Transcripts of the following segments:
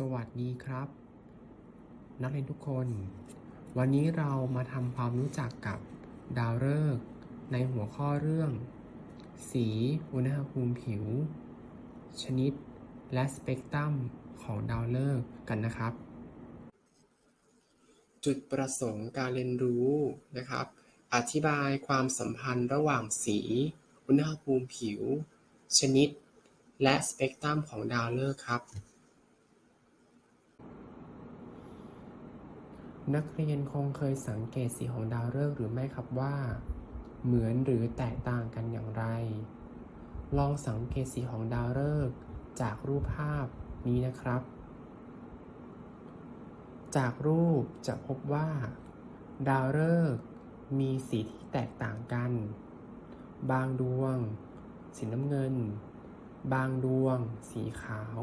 สวัสดีครับ นักเรียนทุกคน วันนี้เรามาทำความรู้จักกับดาวฤกษ์ในหัวข้อเรื่อง สีอุณหภูมิผิว ชนิด และสเปกตรัมของดาวฤกษ์กันนะครับ จุดประสงค์การเรียนรู้นะครับ อธิบายความสัมพันธ์ระหว่างสี อุณหภูมิผิว ชนิด และสเปกตรัมของดาวฤกษ์ครับ นักเรียนคงเคยสังเกตสีของดาวฤกษ์หรือไม่ครับว่า เหมือนหรือแตกต่างกันอย่างไร ลองสังเกตสีของดาวฤกษ์จากรูปภาพนี้นะครับ จากรูปจะพบว่า ดาวฤกษ์มีสีที่แตกต่างกัน บางดวง สีน้ำเงิน บางดวง สีขาว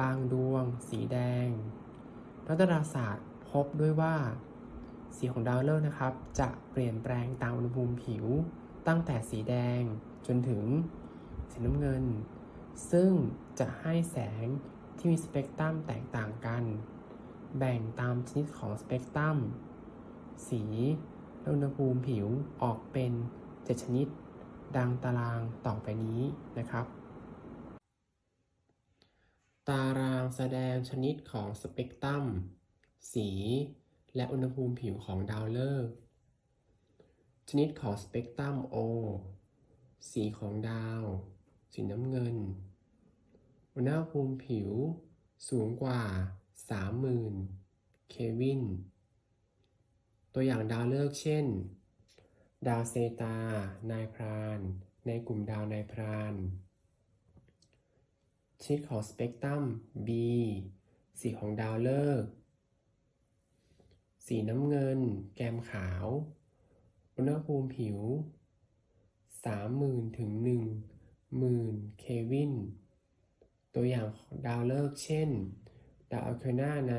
บางดวง สีแดงนักดาราศาสตร์ พบด้วยว่า สีของดาวฤกษ์นะครับ จะเปลี่ยนแปลงตามอุณหภูมิผิว ตั้งแต่สีแดงจนถึงสีน้ำเงิน ซึ่งจะให้แสงที่มีสเปกตรัมแตกต่างกัน แบ่งตามชนิดของสเปกตรัม สีและอุณหภูมิผิวออกเป็น7ชนิด ดังตารางต่อไปนี้นะครับ ตารางแสดงชนิดของสเปกตรัม สี และอุณหภูมิผิวของดาวฤกษ์ชนิดของสเปกตรัม O สีของดาว สีน้ำเงิน อุณหภูมิผิวสูงกว่า 30,000 เควิน ตัวอย่างดาวฤกษ์เช่น ดาวเซตา นายพราน ในกลุ่มดาวนายพรานชนิดของสเปกตรัม B สีของดาวฤกษ์ สีน้ำเงิน แกมขาว อุณหภูมิผิว 30,000ถึง10,000 เควิน ตัวอย่างของดาวฤกษ์เช่น ดาวอัลเคนาใน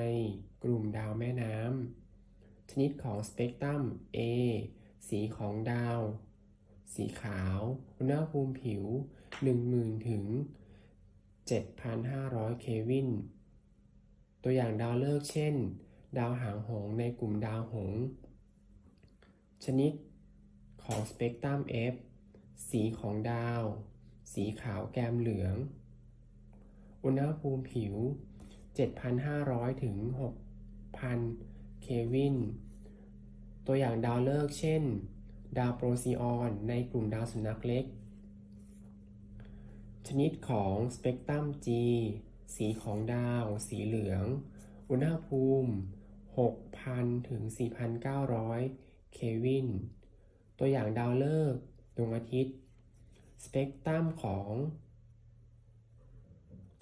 กลุ่มดาวแม่น้ำ ชนิดของสเปกตรัม A สีของดาว สีขาว อุณหภูมิผิว 10,000ถึง7,500 เควิน ตัวอย่างดาวฤกษ์เช่น ดาวหางหงในกลุ่มดาวหง ชนิดของสเปกตรัม F สีของดาว สีขาวแกมเหลือง อุณหภูมิผิว 7,500 ถึง 6,000 เควิน ตัวอย่างดาวฤกษ์เช่น ดาวโปรซีออนในกลุ่มดาวสุนัขเล็ก ชนิดของสเปกตรัม G สีของดาว สีเหลือง อุณหภูมิ 6,000 ถึง 4,900 เควิน ตัวอย่างดาวฤกษ์ดวงอาทิตย์ สเปกตรัมของ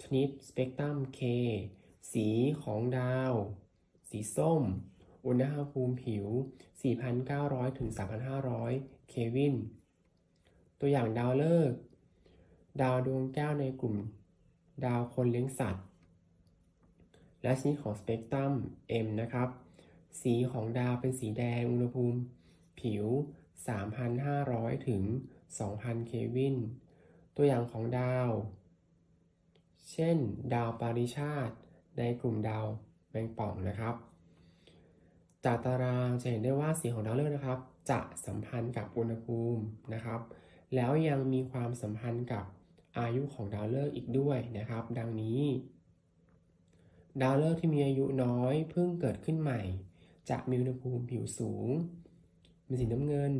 ชนิดสเปกตรัม K สีของดาว สีส้ม อุณหภูมิผิว 4,900 ถึง 3,500 เควิน ตัวอย่างดาวฤกษ์ ดาวดวงแก้วในกลุ่ม ดาวคนเลี้ยงสัตว์ และชนิดของสเปกตรัม M นะครับ สีของดาวเป็นสีแดง อุณหภูมิ ผิว 3,500 ถึง 2,000 เควิน ตัวอย่างของดาว เช่น ดาวปาริชาติ ในกลุ่มดาวแมงป่องนะครับ จากตารางจะเห็นได้ว่าสีของดาวฤกษ์นะครับ จะสัมพันธ์กับอุณหภูมินะครับ แล้วยังมีความสัมพันธ์กับอายุของดาวฤกษ์อีกด้วยนะครับ ดังนี้ ดาวฤกษ์ที่มีอายุน้อยเพิ่งเกิดขึ้นใหม่ จะมีอุณหภูมิผิวสูงเป็นสีน้ำเงิน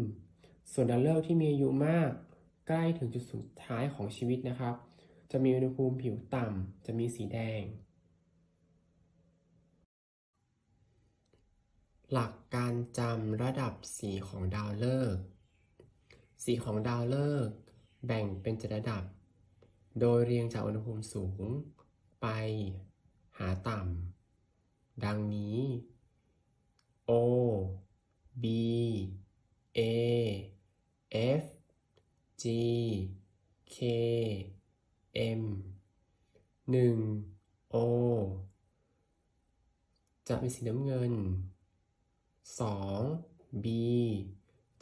ส่วนดาวฤกษ์ที่มีอายุมาก ใกล้ถึงจุดสุดท้ายของชีวิตนะครับ จะมีอุณหภูมิผิวต่ำจะมีสีแดง หลักการจำระดับสีของดาวฤกษ์สีของดาวฤกษ์แบ่งเป็นเจ็ดระดับ โดยเรียงจากอุณหภูมิสูงไปาต่ำ ดังนี้ O B A F G K M 1 O จะมีสีน้ำเงิน 2. B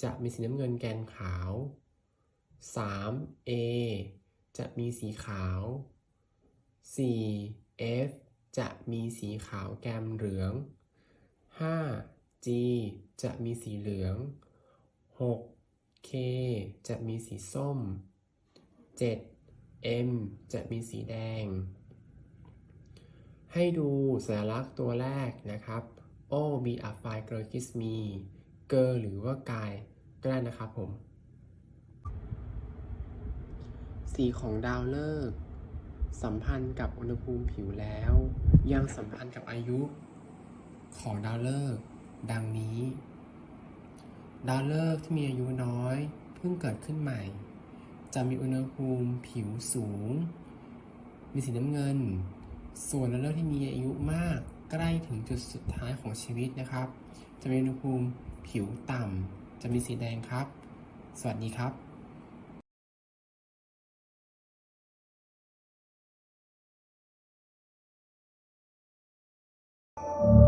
จะมีสีน้ำเงินแกนขาว 3. A จะมีสีขาว 4. F จะมีสีขาวแกมเหลือง 5G จะมีสีเหลือง 6K จะมีสีส้ม 7M จะมีสีแดง ให้ดูสัญลักษณ์ตัวแรกนะครับ O B a f i g r g i s m e เกอหรือว่ากายก็ได้นะครับผม สีของดาวฤกษ์ สัมพันธ์กับอุณหภูมิผิวแล้ว ยังสัมพันธ์กับอายุของดาวฤกษ์ดังนี้ ดาวฤกษ์ที่มีอายุน้อยเพิ่งเกิดขึ้นใหม่ จะมีอุณหภูมิผิวสูง มีสีน้ำเงิน ส่วนดาวฤกษ์ที่มีอายุมากใกล้ถึงจุดสุดท้ายของชีวิตนะครับ จะมีอุณหภูมิผิวต่ำจะมีสีแดงครับ สวัสดีครับ you